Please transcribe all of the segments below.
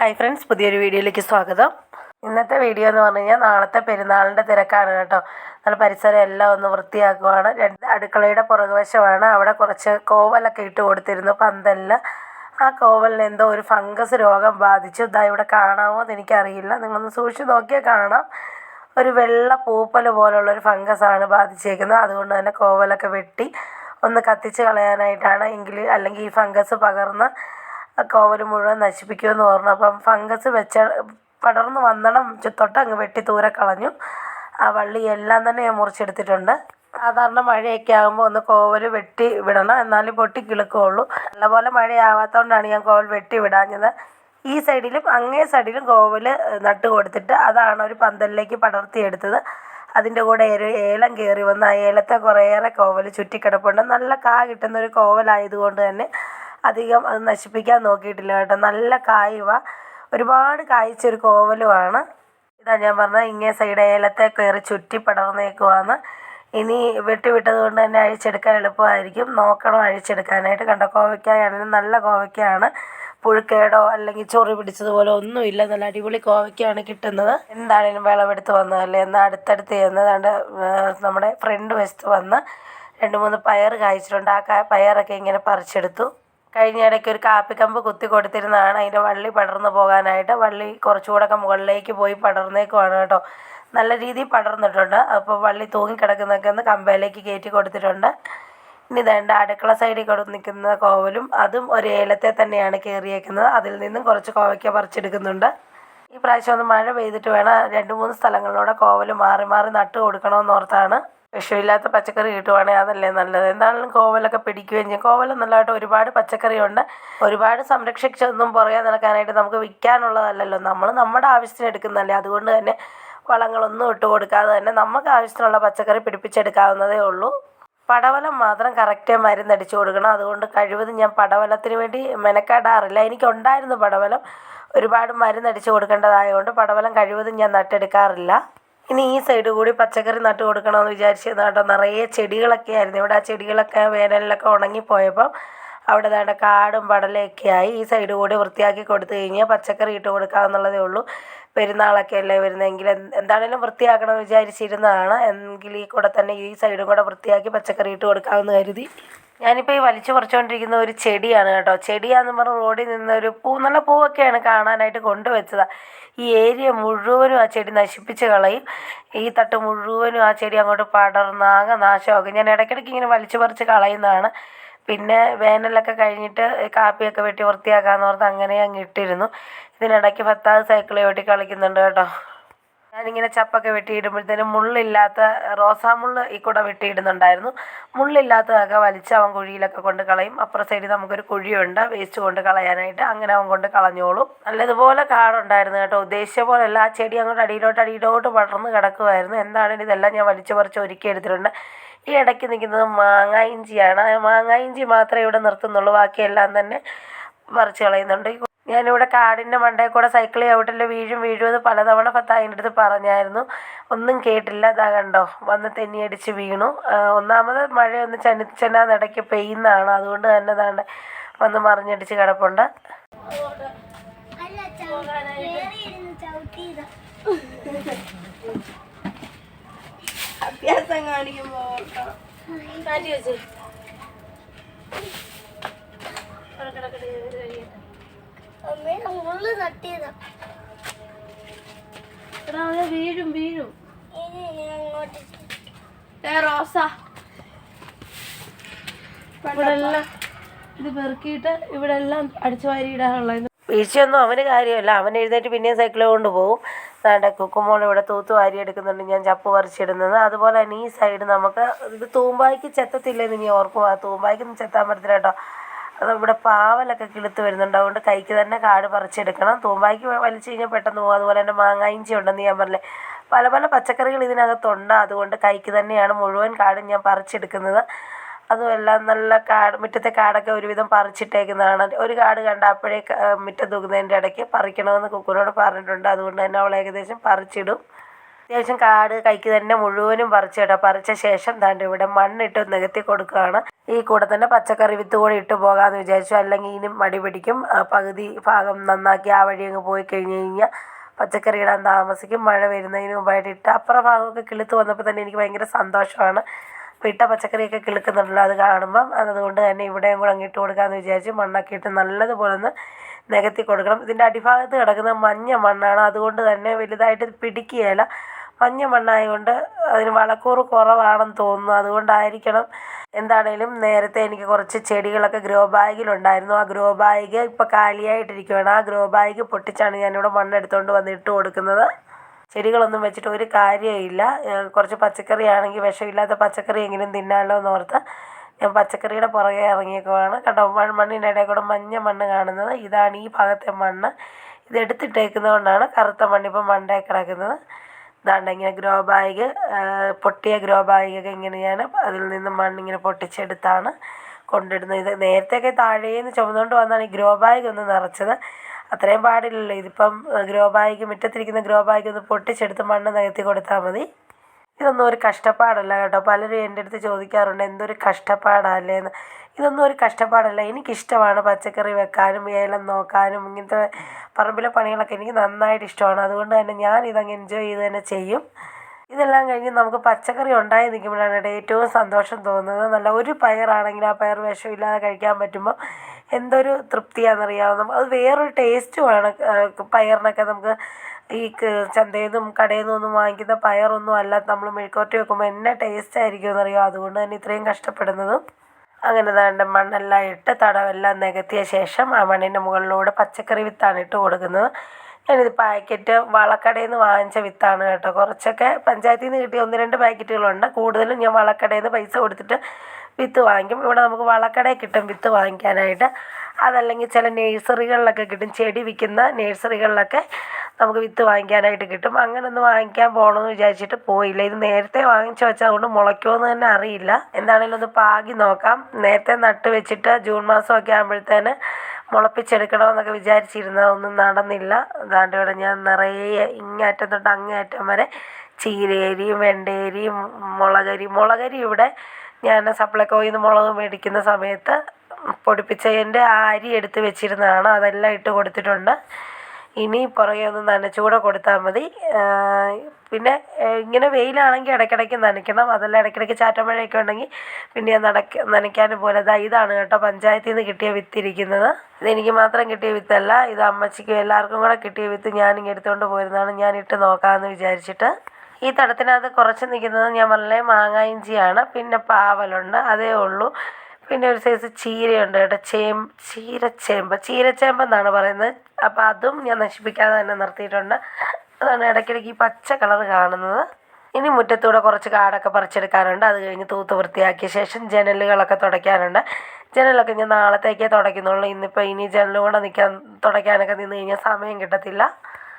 Hi friends പുതിയൊരു വീഡിയോയിലേക്ക് സ്വാഗതം. ഇന്നത്തെ വീഡിയോ എന്ന് പറഞ്ഞു കഴിഞ്ഞാൽ നാളത്തെ പെരുന്നാളിന്റെ തിരക്കാണ് കേട്ടോ. നല്ല പരിസരം എല്ലാം ഒന്ന് വൃത്തിയാക്കുവാണ്. രണ്ട് അടുക്കളയുടെ പുറകുവശമാണ്. അവിടെ കുറച്ച് കോവലൊക്കെ ഇട്ട് കൊടുത്തിരുന്നു പന്തലിൽ ആ കോവലിന് എന്തോ ഒരു ഫംഗസ് രോഗം ബാധിച്ചു. ഇതാ ഇവിടെ കാണാമോ എന്ന് എനിക്കറിയില്ല. നിങ്ങളൊന്ന് സൂക്ഷിച്ച് നോക്കിയാൽ കാണാം. ഒരു വെള്ള പൂപ്പൽ പോലുള്ള ഒരു ഫംഗസാണ് ബാധിച്ചേക്കുന്നത്. അതുകൊണ്ട് തന്നെ കോവലൊക്കെ വെട്ടി ഒന്ന് കത്തിച്ച് കളയാനായിട്ടാണ് എങ്കിൽ അല്ലെങ്കിൽ ഈ ഫംഗസ് പകർന്ന് കോവൽ മുഴുവൻ നശിപ്പിക്കുമെന്ന് പറഞ്ഞു. അപ്പം ഫംഗസ് വെച്ച പടർന്ന് വന്നണം തൊട്ടങ്ങ് വെട്ടി ദൂരെ കളഞ്ഞു. ആ വള്ളി എല്ലാം തന്നെ ഞാൻ മുറിച്ചെടുത്തിട്ടുണ്ട്. സാധാരണ മഴയൊക്കെ ആകുമ്പോൾ ഒന്ന് കോവൽ വെട്ടി വിടണം. എന്നാലും പൊട്ടി കിളുക്കുകയുള്ളൂ നല്ലപോലെ മഴയാവാത്തതുകൊണ്ടാണ് ഞാൻ കോവൽ വെട്ടി വിടാഞ്ഞത്. ഈ സൈഡിലും അങ്ങേ സൈഡിലും കോവൽ നട്ട് കൊടുത്തിട്ട് അതാണ് ഒരു പന്തലിലേക്ക് പടർത്തിയെടുത്തത്. അതിന്റെ കൂടെ ഒരു ഏലം കയറി വന്ന് ആ ഏലത്തെ കുറേയേറെ കോവൽ ചുറ്റിക്കിടപ്പുണ്ട്. നല്ല കാ കിട്ടുന്ന ഒരു കോവലായതുകൊണ്ട് തന്നെ അധികം അത് നശിപ്പിക്കാൻ നോക്കിയിട്ടില്ല കേട്ടോ. നല്ല കായുവ. ഒരുപാട് കായ്ച്ചൊരു കോവലുമാണ്. ഇതാ ഞാൻ പറഞ്ഞത് ഇങ്ങേ സൈഡ് ഏലത്തെ കയറി ചുറ്റി പടർന്നേക്കുവാന്ന്. ഇനി വെട്ടിവിട്ടത് കൊണ്ട് തന്നെ അഴിച്ചെടുക്കാൻ എളുപ്പമായിരിക്കും. നോക്കണം അഴിച്ചെടുക്കാനായിട്ട്. കണ്ട കോവയ്ക്കായാണെങ്കിലും നല്ല കോവയ്ക്കാണ്. പുഴുക്കേടോ അല്ലെങ്കിൽ ചൊറി പിടിച്ചതുപോലെ ഒന്നുമില്ല. നല്ല അടിപൊളി കോവയ്ക്കാണ് കിട്ടുന്നത്. എന്താണേലും വിളവെടുത്ത് വന്നതല്ലേ എന്നാൽ അടുത്തടുത്ത് ചെന്നതാണ്ട് നമ്മുടെ ഫ്രണ്ട് വശത്ത് വന്ന് രണ്ട് മൂന്ന് പയർ കായ്ച്ചിട്ടുണ്ട്. ആ പയറൊക്കെ ഇങ്ങനെ പറിച്ചെടുത്തു. കഴിഞ്ഞ ഇടയ്ക്ക് ഒരു കാപ്പിക്കമ്പ് കുത്തി കൊടുത്തിരുന്നതാണ്. അതിന്റെ വള്ളി പടർന്നു പോകാനായിട്ട്. വള്ളി കുറച്ചുകൂടെ മുകളിലേക്ക് പോയി പടർന്നേക്കുവാണ് കേട്ടോ. നല്ല രീതിയിൽ പടർന്നിട്ടുണ്ട്. അപ്പോൾ വള്ളി തൂങ്ങിക്കിടക്കുന്നൊക്കെ ഒന്ന് കമ്പയിലേക്ക് കയറ്റി കൊടുത്തിട്ടുണ്ട്. ഇനി വേണ്ട അടുക്കള സൈഡിൽ കൊടു നിൽക്കുന്ന കോവലും അതും ഒരു ഏലത്തെ തന്നെയാണ് കയറിയേക്കുന്നത്. അതിൽ നിന്നും കുറച്ച് കോവയ്ക്ക പറിച്ചെടുക്കുന്നുണ്ട്. ഈ പ്രാവശ്യം ഒന്ന് മഴ പെയ്തിട്ട് വേണം രണ്ട് മൂന്ന് സ്ഥലങ്ങളിലൂടെ കോവൽ മാറി മാറി നട്ട് കൊടുക്കണമെന്ന് ഓർത്താണ്. വിഷമില്ലാത്ത പച്ചക്കറി കിട്ടുവാണെങ്കിൽ അതല്ലേ നല്ലത്. എന്താണെങ്കിലും കോവലൊക്കെ പിടിക്കുകയും ചെയ്യും. കോവൽ നല്ലതായിട്ട് ഒരുപാട് പച്ചക്കറിയുണ്ട്. ഒരുപാട് സംരക്ഷിച്ചൊന്നും പുറകെ നടക്കാനായിട്ട് നമുക്ക് വിൽക്കാനുള്ളതല്ലല്ലോ. നമ്മൾ നമ്മുടെ ആവശ്യത്തിന് എടുക്കുന്നതല്ലേ. അതുകൊണ്ട് തന്നെ വളങ്ങളൊന്നും ഇട്ട് കൊടുക്കാതെ തന്നെ നമുക്ക് ആവശ്യത്തിനുള്ള പച്ചക്കറി പിടിപ്പിച്ചെടുക്കാവുന്നതേ ഉള്ളൂ. പടവലം മാത്രം കറക്റ്റ് മരുന്നടിച്ചു കൊടുക്കണം. അതുകൊണ്ട് കഴിവതും ഞാൻ പടവലത്തിന് വേണ്ടി മെനക്കെടാറില്ല. എനിക്കുണ്ടായിരുന്നു പടവലം ഒരുപാട് മരുന്നടിച്ചു കൊടുക്കേണ്ടതായതുകൊണ്ട് പടവലം കഴിവതും ഞാൻ നട്ടെടുക്കാറില്ല. ഇനി ഈ സൈഡ് കൂടി പച്ചക്കറി നട്ട് കൊടുക്കണമെന്ന് വിചാരിച്ചിരുന്നു കേട്ടോ. നിറയെ ചെടികളൊക്കെ ആയിരുന്നു. ഇവിടെ ആ ചെടികളൊക്കെ വേനലിലൊക്കെ ഉണങ്ങിപ്പോയപ്പം അവിടെ ദാണ്ട കാടും പടലൊക്കെ ആയി ഈ സൈഡ് കൂടി വൃത്തിയാക്കി കൊടുത്തു കഴിഞ്ഞാൽ പച്ചക്കറി ഇട്ട് കൊടുക്കാമെന്നുള്ളതേ ഉള്ളൂ. പെരുന്നാളൊക്കെ അല്ലേ വരുന്നതെങ്കിൽ എന്താണേലും വൃത്തിയാക്കണം വിചാരിച്ചിരുന്നതാണ്. എങ്കിൽ ഈ കൂടെ തന്നെ ഈ സൈഡും കൂടെ വൃത്തിയാക്കി പച്ചക്കറി ഇട്ട് കൊടുക്കാമെന്ന് കരുതി. ഞാനിപ്പോൾ ഈ വലിച്ചു കുറച്ചുകൊണ്ടിരിക്കുന്ന ഒരു ചെടിയാണ് കേട്ടോ. ചെടിയാന്ന് പറഞ്ഞ് റോഡിൽ നിന്ന് ഒരു പൂ നല്ല പൂവൊക്കെയാണ് കാണാനായിട്ട് കൊണ്ടുവച്ചതാണ് ഈ ഏരിയ മുഴുവനും ആ ചെടി നശിപ്പിച്ച് കളയും. ഈ തട്ട് മുഴുവനും ആ ചെടി അങ്ങോട്ട് പടർന്ന് ആകെ നാശമാകും. ഞാൻ ഇടയ്ക്കിടയ്ക്ക് ഇങ്ങനെ വലിച്ചു പറിച്ച് കളയുന്നതാണ്. പിന്നെ വേനലൊക്കെ കഴിഞ്ഞിട്ട് കാപ്പിയൊക്കെ വെട്ടി വൃത്തിയാക്കാമെന്ന് ഓർത്ത് അങ്ങനെ അങ്ങ് ഇട്ടിരുന്നു. ഇതിനിടയ്ക്ക് ഭർത്താവ് സൈക്കിൾ ചവിട്ടി കളിക്കുന്നുണ്ട് കേട്ടോ. ഞാനിങ്ങനെ ചപ്പൊക്കെ വെട്ടിയിടുമ്പോഴത്തേനും മുള്ളില്ലാത്ത റോസാമുള്ള് ഈ കൂടെ വെട്ടിയിടുന്നുണ്ടായിരുന്നു. മുള്ളില്ലാത്തതൊക്കെ വലിച്ച് അവൻ കുഴിയിലൊക്കെ കൊണ്ട് കളയും. അപ്പുറം സൈഡിൽ നമുക്കൊരു കുഴിയുണ്ട്. വേസ്റ്റ് കൊണ്ട് കളയാനായിട്ട് അങ്ങനെ അവൻ കൊണ്ട് കളഞ്ഞോളും. നല്ലതുപോലെ കാടുണ്ടായിരുന്നു കേട്ടോ. ഉദ്ദേശിച്ച പോലെയല്ല. ആ ചെടി അങ്ങോട്ട് അടിയിലോട്ട് അടിയിലോട്ട് പടർന്ന് കിടക്കുമായിരുന്നു എന്താണെങ്കിലും ഇതെല്ലാം ഞാൻ വലിച്ചു പറിച്ച് ഒരുക്കി എടുത്തിട്ടുണ്ട്. ഈ ഇടയ്ക്ക് നിൽക്കുന്നത് മാങ്ങ ഇഞ്ചിയാണ്. മാങ്ങ ഇഞ്ചി മാത്രമേ ഇവിടെ നിർത്തുന്നുള്ളൂ. ബാക്കിയെല്ലാം തന്നെ പറിച്ച് കളയുന്നുണ്ട്. ഞാനിവിടെ കാടിന്റെ മണ്ടയിൽ കൂടെ സൈക്കിൾ ചവിട്ടില്ല വീഴും വീഴുമെന്ന് പലതവണ ഭർത്താവിന്റെ അടുത്ത് പറഞ്ഞായിരുന്നു. ഒന്നും കേട്ടില്ല അതാ കണ്ടോ. വന്ന് തെന്നിയടിച്ച് വീണു. ഒന്നാമത് മഴ ഒന്ന് ചനിച്ചനാന്നിടയ്ക്ക് പെയ്യുന്നതാണ്. അതുകൊണ്ട് തന്നെ താണ്ട് വന്ന് മറിഞ്ഞടിച്ച് കിടപ്പുണ്ട്. അഭ്യാസം കാണിക്കുമ്പോ വെച്ച്. വീഴും വീഴും. റോസ. ഇവിടെ എല്ലാം ഇത് പെറുക്കിയിട്ട് ഇവിടെ എല്ലാം അടിച്ചു വാരി ഇടാനുള്ള വീഴ്ചയൊന്നും അവന് കാര്യമല്ല. അവൻ എഴുന്നേറ്റ് പിന്നെയും സൈക്കിൾ കൊണ്ടുപോകും. അതാണ്ട് കുക്കുമോൾ ഇവിടെ തൂത്ത് വാരി എടുക്കുന്നുണ്ട്. ഞാൻ ചപ്പ് പറിച്ചിടുന്നത്. അതുപോലെ തന്നെ ഈ സൈഡ് നമുക്ക് ഇത് തൂമ്പായ്ക്ക് ചെത്തത്തില്ലെന്ന് ഇനി ഓർക്കും. ആ തൂമ്പായ്ക്കൊന്നും ചെത്താൻ പറ്റത്തില്ല കേട്ടോ. ഇവിടെ പാവലൊക്കെ കിളുത്ത് വരുന്നുണ്ട്. അതുകൊണ്ട് കൈക്ക് തന്നെ കാട് പറിച്ചെടുക്കണം. തൂമ്പായ്ക്ക് വലിച്ചു കഴിഞ്ഞാൽ പെട്ടെന്ന് പോകും അതുപോലെ തന്നെ മാങ്ങായിഞ്ചി ഉണ്ടെന്ന് ഞാൻ പറഞ്ഞില്ലേ. പല പല പച്ചക്കറികൾ ഇതിനകത്തുണ്ട്. അതുകൊണ്ട് കൈക്ക് തന്നെയാണ് മുഴുവൻ കാടും ഞാൻ പറിച്ചെടുക്കുന്നത്. അതുമെല്ലാം നല്ല കാട് മുറ്റത്തെ കാടൊക്കെ ഒരുവിധം പറിച്ചിട്ടേക്കുന്നതാണ്. ഒരു കാട് കണ്ട അപ്പോഴേ മുറ്റം തൂക്കുന്നതിന്റെ ഇടയ്ക്ക് പറിക്കണമെന്ന് കുക്കുനോട് പറഞ്ഞിട്ടുണ്ട്. അതുകൊണ്ട് തന്നെ അവൾ ഏകദേശം പറിച്ചിടും. അത്യാവശ്യം കാട് കൈക്ക് തന്നെ മുഴുവനും പറിച്ചു കേട്ടോ പറിച്ച ശേഷം താണ്ട് ഇവിടെ മണ്ണിട്ട് നികത്തി കൊടുക്കുകയാണ്. ഈ കൂടെ തന്നെ പച്ചക്കറി വിത്ത് കൂടെ ഇട്ട് പോകാമെന്ന് വിചാരിച്ചു. അല്ലെങ്കിൽ ഇനി മടി പിടിക്കും. പകുതി ഭാഗം നന്നാക്കി ആ വഴി അങ്ങ് പോയി കഴിഞ്ഞ് കഴിഞ്ഞാൽ പച്ചക്കറി ഇടാൻ താമസിക്കും. മഴ വരുന്നതിന് മുമ്പായിട്ട് ഇട്ട് അപ്പുറ ഭാഗമൊക്കെ കിളുത്ത് വന്നപ്പോൾ തന്നെ എനിക്ക് ഭയങ്കര സന്തോഷമാണ്. അപ്പോൾ ഇട്ട പച്ചക്കറിയൊക്കെ കിളുക്കുന്നുണ്ടല്ലോ അത് കാണുമ്പം. അതുകൊണ്ട് തന്നെ ഇവിടെയും കൂടെ അങ്ങ് ഇട്ട് കൊടുക്കാമെന്ന് വിചാരിച്ച് മണ്ണൊക്കെ ഇട്ട് നല്ലതുപോലെ ഒന്ന് നികത്തി കൊടുക്കണം. ഇതിന്റെ അടിഭാഗത്ത് കിടക്കുന്ന മഞ്ഞ മണ്ണാണ്. അതുകൊണ്ട് തന്നെ വലുതായിട്ട് പിടിക്കുകയില്ല. മഞ്ഞ മണ്ണായതുകൊണ്ട് അതിന് വളക്കൂറ് കുറവാണെന്ന് തോന്നുന്നു. അതുകൊണ്ടായിരിക്കണം എന്താണേലും നേരത്തെ എനിക്ക് കുറച്ച് ചെടികളൊക്കെ ഗ്രോ ബാഗിലുണ്ടായിരുന്നു. ആ ഗ്രോ ബാഗ് ഇപ്പോൾ കാലിയായിട്ടിരിക്കുകയാണ് ആ ഗ്രോ ബാഗ് പൊട്ടിച്ചാണ് ഞാനിവിടെ മണ്ണെടുത്തുകൊണ്ട് വന്ന് ഇട്ട് കൊടുക്കുന്നത്. ചെടികളൊന്നും വെച്ചിട്ട് ഒരു കാര്യമില്ല കുറച്ച് പച്ചക്കറി ആണെങ്കിൽ വിഷമില്ലാത്ത പച്ചക്കറി എങ്കിലും തിന്നാലോ എന്ന് ഓർത്ത് ഞാൻ പച്ചക്കറിയുടെ പുറകെ ഇറങ്ങിയേക്കുവാണ്. കണ്ടോ മണ്ണിനിടയിൽ കൂടെ മഞ്ഞ മണ്ണ് കാണുന്നത്. ഇതാണ് ഈ ഭാഗത്തെ മണ്ണ്. ഇത് എടുത്തിട്ടേക്കുന്നതുകൊണ്ടാണ് കറുത്ത മണ്ണ് മണ്ടയിൽ മണ്ടേ കിടക്കുന്നത്. ഇതാണ്ട് ഇങ്ങനെ ഗ്രോ ബാഗ് പൊട്ടിയ ഗ്രോ ബാഗൊക്കെ ഇങ്ങനെയാണ് അതിൽ നിന്ന് മണ്ണിങ്ങനെ പൊട്ടിച്ചെടുത്താണ് കൊണ്ടിടുന്നത്. ഇത് നേരത്തെയൊക്കെ താഴേന്ന് ചുമന്നുകൊണ്ട് വന്നാണ് ഈ ഗ്രോ ബാഗ് ഒന്ന് നിറച്ചത്. അത്രയും പാടില്ലല്ലോ. ഇതിപ്പം ഗ്രോ ബാഗ് മുറ്റത്തിരിക്കുന്ന ഗ്രോ ബാഗ് ഒന്ന് പൊട്ടിച്ചെടുത്ത് മണ്ണ് നികത്തി കൊടുത്താൽ മതി. ഇതൊന്നും ഒരു കഷ്ടപ്പാടല്ല കേട്ടോ. പലരും എന്റെ അടുത്ത് ചോദിക്കാറുണ്ട് എന്തൊരു കഷ്ടപ്പാടല്ലേ? എന്ന്. ഇതൊന്നും ഒരു കഷ്ടപ്പാടല്ല. എനിക്കിഷ്ടമാണ് പച്ചക്കറി വെക്കാനും ഏലം നോക്കാനും ഇങ്ങനത്തെ പറമ്പിലെ പണികളൊക്കെ എനിക്ക് നന്നായിട്ട് ഇഷ്ടമാണ്. അതുകൊണ്ട് തന്നെ ഞാൻ ഇതങ്ങ് എൻജോയ് ചെയ്ത് തന്നെ ചെയ്യും. ഇതെല്ലാം കഴിഞ്ഞ് നമുക്ക് പച്ചക്കറി ഉണ്ടായി നിൽക്കുമ്പോഴാണ് കേട്ടോ ഏറ്റവും സന്തോഷം തോന്നുന്നത്. നല്ല ഒരു പയറാണെങ്കിൽ ആ പയർ വിഷമില്ലാതെ കഴിക്കാൻ പറ്റുമ്പോൾ എന്തൊരു തൃപ്തിയാണെന്നറിയാവുന്ന. അത് വേറൊരു ടേസ്റ്റുമാണ് പയറിനൊക്കെ നമുക്ക് ഈ ചന്തയിൽ നിന്നും കടയിൽ നിന്നും വാങ്ങിക്കുന്ന പയറൊന്നും അല്ല. നമ്മൾ മെഴുക്കുവരട്ടി വെക്കുമ്പോൾ എന്നാ ടേസ്റ്റ് ആയിരിക്കും എന്നറിയാം? അതുകൊണ്ട് തന്നെ ഇത്രയും കഷ്ടപ്പെടുന്നതും. അങ്ങനെ ദാണ്ട് മണ്ണെല്ലാം ഇട്ട് തടവെല്ലാം നികത്തിയ ശേഷം ആ മണ്ണിന്റെ മുകളിലൂടെ പച്ചക്കറി വിത്താണ് ഇട്ട് കൊടുക്കുന്നത്. ഞാനിത് പാക്കറ്റ് വളക്കടയിൽ നിന്ന് വാങ്ങിച്ച വിത്താണ് കേട്ടോ. കുറച്ചൊക്കെ പഞ്ചായത്തിൽ നിന്ന് കിട്ടിയ ഒന്ന് രണ്ട് പാക്കറ്റുകളുണ്ട്. കൂടുതലും ഞാൻ വളക്കടയിൽ നിന്ന് പൈസ കൊടുത്തിട്ട് വിത്ത് വാങ്ങിക്കും. ഇവിടെ നമുക്ക് വളക്കടയിൽ കിട്ടും വിത്ത് വാങ്ങിക്കാനായിട്ട്. അതല്ലെങ്കിൽ ചില നേഴ്സറികളിലൊക്കെ കിട്ടും. ചെടി വിൽക്കുന്ന നേഴ്സറികളിലൊക്കെ നമുക്ക് വിത്ത് വാങ്ങിക്കാനായിട്ട് കിട്ടും. അങ്ങനെ ഒന്ന് വാങ്ങിക്കാൻ പോകണമെന്ന് വിചാരിച്ചിട്ട് പോയില്ല. ഇത് നേരത്തെ വാങ്ങിച്ചു വെച്ചാൽ അതുകൊണ്ട് മുളയ്ക്കുമോ തന്നെ അറിയില്ല. എന്താണെങ്കിലും ഒന്ന് പാകി നോക്കാം. നേരത്തെ നട്ട് വെച്ചിട്ട് ജൂൺ മാസമൊക്കെ ആകുമ്പോഴത്തേന് മുളപ്പിച്ചെടുക്കണമെന്നൊക്കെ വിചാരിച്ചിരുന്നത് ഒന്നും നടന്നില്ല. അതാണ്ട് ഇവിടെ ഞാൻ നിറയെ ഇങ്ങേറ്റം തൊട്ട് അങ്ങേറ്റം വരെ ചീരയരിയും വെണ്ടയരിയും മുളകരി മുളകരി ഇവിടെ ഞാൻ സപ്ലൈക്കോയിൽ നിന്ന് മുളക് മേടിക്കുന്ന സമയത്ത് പൊടിപ്പിച്ചതിന്റെ ആ അരി എടുത്ത് വെച്ചിരുന്നതാണ്. അതെല്ലാം ഇട്ട് കൊടുത്തിട്ടുണ്ട്. ഇനി പുറകെ ഒന്ന് കൊടുത്താൽ മതി. പിന്നെ ഇങ്ങനെ വെയിലാണെങ്കിൽ ഇടയ്ക്കിടയ്ക്ക് നനയ്ക്കണം. അതല്ല ഇടയ്ക്കിടയ്ക്ക് ചാറ്റമഴയൊക്കെ ഉണ്ടെങ്കിൽ പിന്നെ നടക്ക നനയ്ക്കാനും പോലെ. ദാ ഇതാണ് കേട്ടോ പഞ്ചായത്തിൽ നിന്ന് കിട്ടിയ വിത്തിരിക്കുന്നത്. ഇതെനിക്ക് മാത്രം കിട്ടിയ വിത്തല്ല. ഇത് അമ്മച്ചിക്കും എല്ലാവർക്കും കൂടെ കിട്ടിയ വിത്ത് ഞാനിങ്ങ് എടുത്തുകൊണ്ട് പോയിരുന്നതാണ് ഞാൻ ഇട്ട് നോക്കാമെന്ന് വിചാരിച്ചിട്ട്. ഈ തടത്തിനകത്ത് കുറച്ച് നിൽക്കുന്നത് ഞാൻ പറഞ്ഞ മാങ്ങ ഇഞ്ചിയാണ്. പിന്നെ പാവലുണ്ട്. അതേ ഉള്ളൂ. പിന്നെ ഒരു സൈസ് ചീരയുണ്ട് കേട്ടോ. ചേം ചീരച്ചേമ്പ്. ചീരച്ചേമ്പ് എന്നാണ് പറയുന്നത്. അപ്പോൾ അതും ഞാൻ നശിപ്പിക്കാതെ തന്നെ നിർത്തിയിട്ടുണ്ട്. അതാണ് ഇടയ്ക്കിടയ്ക്ക് ഈ പച്ച കളർ കാണുന്നത്. ഇനി മുറ്റത്തൂടെ കുറച്ച് കാടൊക്കെ പറിച്ചെടുക്കാനുണ്ട്. അത് കഴിഞ്ഞ് തൂത്ത് വൃത്തിയാക്കിയ ശേഷം ജനലുകളൊക്കെ തുടയ്ക്കാനുണ്ട്. ജനലൊക്കെ ഞാൻ നാളത്തേക്കേ തുടയ്ക്കുന്നുള്ളൂ. ഇന്നിപ്പോൾ ഇനി കൂടെ നിൽക്കാൻ തുടയ്ക്കാനൊക്കെ നിന്ന് കഴിഞ്ഞാൽ സമയം കിട്ടത്തില്ല.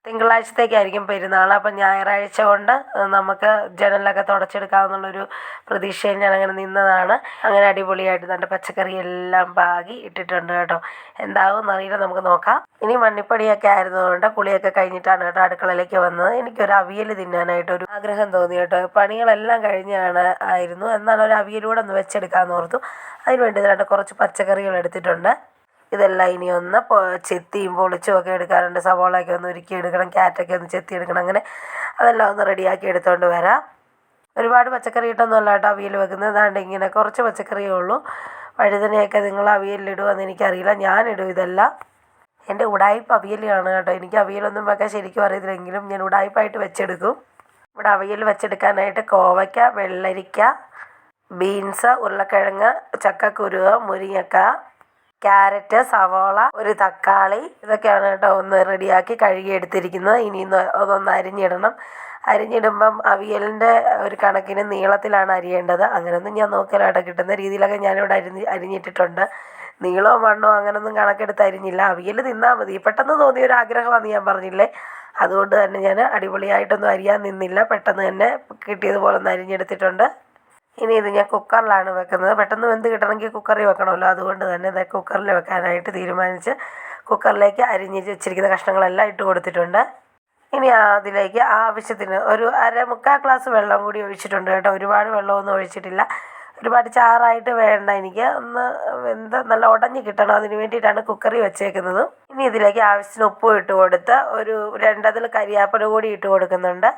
തിങ്കളാഴ്ചത്തേക്കായിരിക്കും പെരുന്നാൾ. അപ്പം ഞായറാഴ്ച കൊണ്ട് നമുക്ക് ജനലൊക്കെ തുടച്ചെടുക്കാമെന്നുള്ളൊരു പ്രതീക്ഷയിൽ ഞാൻ അങ്ങനെ നിന്നതാണ്. അങ്ങനെ അടിപൊളിയായിട്ട് നല്ല പച്ചക്കറി എല്ലാം പാകി ഇട്ടിട്ടുണ്ട് കേട്ടോ. എന്താവും എന്നറിയില്ല നമുക്ക് നോക്കാം. ഇനി മണ്ണിപ്പടിയൊക്കെ ആയിരുന്നതുകൊണ്ട് കുളിയൊക്കെ കഴിഞ്ഞിട്ടാണ് കേട്ടോ അടുക്കളയിലേക്ക് വന്നത്. എനിക്കൊരു അവിയൽ തിന്നാനായിട്ട് ഒരു ആഗ്രഹം തോന്നി കേട്ടോ. പണികളെല്ലാം കഴിഞ്ഞാണ് ആയിരുന്നു. എന്നാൽ ഒരു അവിയലൂടെ ഒന്ന് വെച്ചെടുക്കാമെന്ന് ഓർത്തു. അതിന് വേണ്ടി രണ്ട് കുറച്ച് പച്ചക്കറികൾ എടുത്തിട്ടുണ്ട്. ഇതെല്ലാം ഇനി ഒന്ന് ചെത്തിയും പൊളിച്ചും ഒക്കെ എടുക്കാറുണ്ട്. സവോളയൊക്കെ ഒന്ന് ഉരുക്കി എടുക്കണം ക്യാരറ്റൊക്കെ ഒന്ന് ചെത്തി എടുക്കണം. അങ്ങനെ അതെല്ലാം ഒന്ന് റെഡിയാക്കി എടുത്തുകൊണ്ട് വരാം. ഒരുപാട് പച്ചക്കറി ഇട്ടൊന്നും അല്ല കേട്ടോ അവിയൽ വെക്കുന്നത്. അതാണ്ട് ഇങ്ങനെ കുറച്ച് പച്ചക്കറിയേ ഉള്ളൂ. വഴുതനയൊക്കെ നിങ്ങൾ അവിയലിടുമെന്ന് എനിക്കറിയില്ല. ഞാനിടും ഇതെല്ലാം. എന്റെ ഉടായ്പ അവിയലാണ് കേട്ടോ. എനിക്ക് അവിയലൊന്നും വെക്കാൻ ശരിക്കും അറിയത്തില്ലെങ്കിലും ഞാൻ ഉടായ്പായിട്ട് വെച്ചെടുക്കും. ഇവിടെ അവിയൽ വെച്ചെടുക്കാനായിട്ട് കോവയ്ക്ക വെള്ളരിക്ക ബീൻസ് ഉരുളക്കിഴങ്ങ് ചക്കക്കുരുവ് മുരിങ്ങക്ക ക്യാരറ്റ് സവോള ഒരു തക്കാളി ഇതൊക്കെയാണ് കേട്ടോ ഒന്ന് റെഡിയാക്കി കഴുകി എടുത്തിരിക്കുന്നത് ഇനി അതൊന്ന് അരിഞ്ഞിടണം. അരിഞ്ഞിടുമ്പം അവിയലിന്റെ ഒരു കണക്കിന് നീളത്തിലാണ് അരിയേണ്ടത്. അങ്ങനെയൊന്നും ഞാൻ നോക്കില്ല കിട്ടുന്ന രീതിയിലൊക്കെ ഞാനിവിടെ അരിഞ്ഞ് അരിഞ്ഞിട്ടിട്ടുണ്ട്. നീളോ മണ്ണോ അങ്ങനൊന്നും കണക്കെടുത്ത് അരിഞ്ഞില്ല. അവിയൽ തിന്നാൽ മതി. പെട്ടെന്ന് തോന്നിയ ഒരു ആഗ്രഹമാണെന്ന് ഞാൻ പറഞ്ഞില്ലേ? അതുകൊണ്ട് തന്നെ ഞാൻ അടിപൊളിയായിട്ടൊന്നും അരിയാൻ നിന്നില്ല. പെട്ടെന്ന് തന്നെ കിട്ടിയതുപോലെ ഒന്ന് അരിഞ്ഞെടുത്തിട്ടുണ്ട്. ഇനി ഇത് ഞാൻ കുക്കറിലാണ് വെക്കുന്നത്. പെട്ടെന്ന് വെന്ത് കിട്ടണമെങ്കിൽ കുക്കറിൽ വെക്കണമല്ലോ. അതുകൊണ്ട് തന്നെ ഇത് കുക്കറിൽ വെക്കാനായിട്ട് തീരുമാനിച്ച് കുക്കറിലേക്ക് അരിഞ്ഞ് വെച്ചിരിക്കുന്ന കഷ്ണങ്ങളെല്ലാം ഇട്ട് കൊടുത്തിട്ടുണ്ട്. ഇനി അതിലേക്ക് ആവശ്യത്തിന് ഒരു അര മുക്കാൽ ഗ്ലാസ് വെള്ളം കൂടി ഒഴിച്ചിട്ടുണ്ട് കേട്ടോ. ഒരുപാട് വെള്ളമൊന്നും ഒഴിച്ചിട്ടില്ല. ഒരുപാട് ചാറായിട്ട് വേണ്ട എനിക്ക്. ഒന്ന് വെന്ത് നല്ല ഉടഞ്ഞ് കിട്ടണം. അതിന് വേണ്ടിയിട്ടാണ് കുക്കറി വെച്ചേക്കുന്നത്. ഇനി ഇതിലേക്ക് ആവശ്യത്തിന് ഉപ്പും ഇട്ട് കൊടുത്ത് ഒരു രണ്ടതിൽ കരിയാപ്പില കൂടി ഇട്ട് കൊടുക്കുന്നുണ്ട്.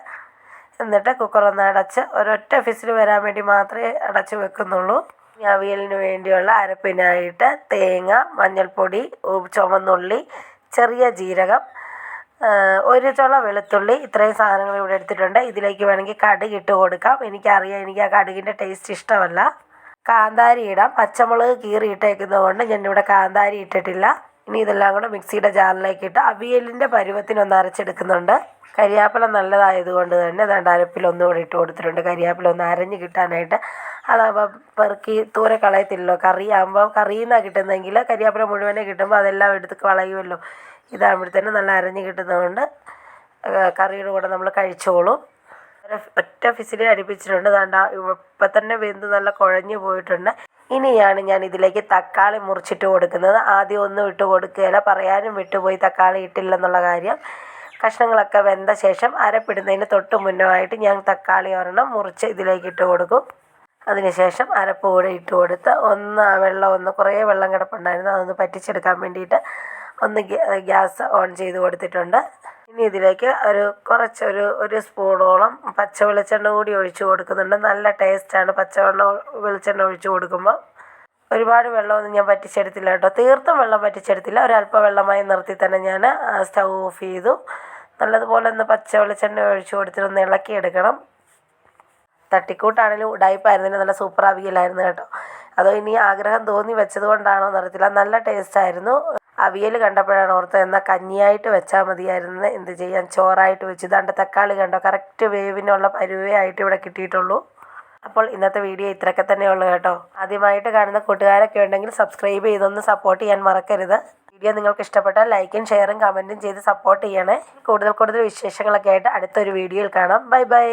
എന്നിട്ട് കുക്കർ ഒന്ന് അടച്ച് ഒരൊറ്റ ഫിസിൽ വരാൻ വേണ്ടി മാത്രമേ അടച്ച് വെക്കുന്നുള്ളൂ. അവിയലിന് വേണ്ടിയുള്ള അരപ്പിനായിട്ട് തേങ്ങ മഞ്ഞൾപ്പൊടി ചുവന്നുള്ളി ചെറിയ ജീരകം ഒരു ചുള വെളുത്തുള്ളി ഇത്രയും സാധനങ്ങൾ ഇവിടെ എടുത്തിട്ടുണ്ട്. ഇതിലേക്ക് വേണമെങ്കിൽ കടുക് ഇട്ട് കൊടുക്കാം. എനിക്കറിയാം എനിക്ക് ആ കടുകിന്റെ ടേസ്റ്റ് ഇഷ്ടമല്ല. കാന്താരി ഇടാം. പച്ചമുളക് കീറി ഇട്ടേക്കുന്നത് കൊണ്ട് ഞാനിവിടെ കാന്താരി ഇട്ടിട്ടില്ല. ഇനി ഇതെല്ലാം കൂടെ മിക്സിയുടെ ജാറിലേക്ക് ഇട്ട് അവിയലിന്റെ പരുവത്തിനൊന്ന് അരച്ചെടുക്കുന്നുണ്ട്. കരിയാപ്പില നല്ലതായതുകൊണ്ട് തന്നെ ദാണ്ട് അരപ്പിൽ ഒന്നുകൂടി ഇട്ട് കൊടുത്തിട്ടുണ്ട്. കരിയാപ്പില ഒന്ന് അരഞ്ഞ് കിട്ടാനായിട്ട്. അതാകുമ്പോൾ പെറുക്കി തൂരെ കളയത്തില്ലല്ലോ. കറി ആകുമ്പോൾ കറിയിൽ നിന്നാണ് കിട്ടുന്നതെങ്കിൽ കരിയാപ്പില മുഴുവനെ കിട്ടുമ്പോൾ അതെല്ലാം എടുത്ത് കളയുമല്ലോ ഇതാകുമ്പോഴത്തേനും നല്ല അരഞ്ഞ് കിട്ടുന്നതുകൊണ്ട് കറിയുടെ കൂടെ നമ്മൾ കഴിച്ചോളും. ഒറ്റ ഫിസിലി അടുപ്പിച്ചിട്ടുണ്ട്. അതുകൊണ്ട് ഇപ്പം തന്നെ വെന്ത് നല്ല കുഴഞ്ഞു പോയിട്ടുണ്ട്. ഇനിയാണ് ഞാൻ ഇതിലേക്ക് തക്കാളി മുറിച്ചിട്ട് കൊടുക്കുന്നത്. ആദ്യം ഒന്നും ഇട്ട് കൊടുക്കുകയില്ല. പറയാനും വിട്ടുപോയി തക്കാളി ഇട്ടില്ലെന്നുള്ള കാര്യം. കഷ്ണങ്ങളൊക്കെ വെന്ത ശേഷം അരപ്പിടുന്നതിന് തൊട്ട് മുന്നമായിട്ട് ഞാൻ തക്കാളി ഒരെണ്ണം മുറിച്ച് ഇതിലേക്ക് ഇട്ട് കൊടുക്കും. അതിനുശേഷം അരപ്പ് കൂടെ ഇട്ട് കൊടുത്ത് ഒന്ന് വെള്ളം ഒന്ന് കുറേ വെള്ളം കിടപ്പുണ്ടായിരുന്നു. അതൊന്ന് പറ്റിച്ചെടുക്കാൻ വേണ്ടിയിട്ട് ഒന്ന് ഗ്യാസ് ഓൺ ചെയ്ത് കൊടുത്തിട്ടുണ്ട്. ഇനി ഇതിലേക്ക് ഒരു കുറച്ചൊരു ഒരു സ്പൂണോളം പച്ച വെളിച്ചെണ്ണ കൂടി ഒഴിച്ച് കൊടുക്കുന്നുണ്ട്. നല്ല ടേസ്റ്റാണ് പച്ചവെണ്ണ വെളിച്ചെണ്ണ ഒഴിച്ച് കൊടുക്കുമ്പോൾ ഒരുപാട് വെള്ളമൊന്നും ഞാൻ പറ്റിച്ചെടുത്തില്ല കേട്ടോ. തീർത്തും വെള്ളം പറ്റിച്ചെടുത്തില്ല. ഒരല്പം വെള്ളമായി നിർത്തി തന്നെ ഞാൻ സ്റ്റൗ ഓഫ് ചെയ്തു. നല്ലതുപോലെ ഒന്ന് പച്ച വെളിച്ചെണ്ണ ഒഴിച്ച് കൊടുത്തിട്ട് ഒന്ന് ഇളക്കിയെടുക്കണം. തട്ടിക്കൂട്ടാണെങ്കിലും ഉടായ്പായിരുന്നില്ല നല്ല സൂപ്പർ അവിയലായിരുന്നു കേട്ടോ. അതോ ഇനി ആഗ്രഹം തോന്നി വെച്ചത് കൊണ്ടാണോ എന്നറിയത്തില്ല. നല്ല ടേസ്റ്റ് ആയിരുന്നു അവിയൽ കണ്ടപ്പോഴാണ് ഓർത്തത് എന്നാൽ കഞ്ഞിയായിട്ട് വെച്ചാൽ മതിയായിരുന്നു എന്ത് ചെയ്യാൻ ചോറായിട്ട് വെച്ചു. ഇതാണ്ട് തക്കാളി കണ്ടോ? കറക്റ്റ് വേവിനുള്ള പരുവേ ആയിട്ട് ഇവിടെ കിട്ടിയിട്ടുള്ളൂ. അപ്പോൾ ഇന്നത്തെ വീഡിയോ ഇത്രയൊക്കെ തന്നെ ഉള്ളൂ കേട്ടോ. ആദ്യമായിട്ട് കാണുന്ന കൂട്ടുകാരൊക്കെ ഉണ്ടെങ്കിൽ സബ്സ്ക്രൈബ് ചെയ്തൊന്ന് സപ്പോർട്ട് ചെയ്യാൻ മറക്കരുത്. വീഡിയോ നിങ്ങൾക്ക് ഇഷ്ടപ്പെട്ടാൽ ലൈക്കും ഷെയറും കമന്റും ചെയ്ത് സപ്പോർട്ട് ചെയ്യണേ. കൂടുതൽ കൂടുതൽ വിശേഷങ്ങളൊക്കെ ആയിട്ട് അടുത്തൊരു വീഡിയോയിൽ കാണാം. Bye bye